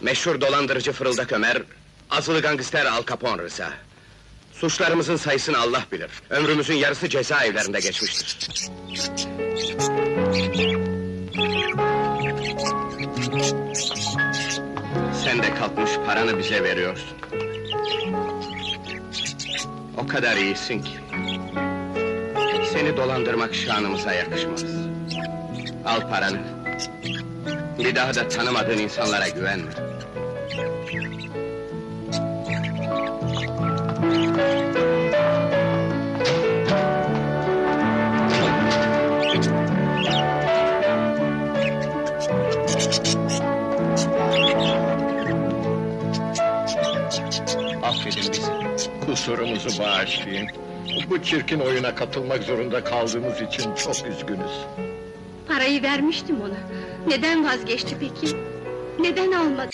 Meşhur dolandırıcı Fırıldak Ömer, azılı gangster Al Capone Rıza. Suçlarımızın sayısını Allah bilir. Ömrümüzün yarısı cezaevlerinde geçmiştir. Sen de kalkmış paranı bize veriyorsun. O kadar iyisin ki. Seni dolandırmak şanımıza yakışmaz. Al paranı. Bir daha da tanımadığın insanlara güvenme. Affedin bizi. Kusurumuzu bağışlayın. Bu çirkin oyuna katılmak zorunda kaldığımız için çok üzgünüz. Parayı vermiştim ona. Neden vazgeçti peki? Neden almadı?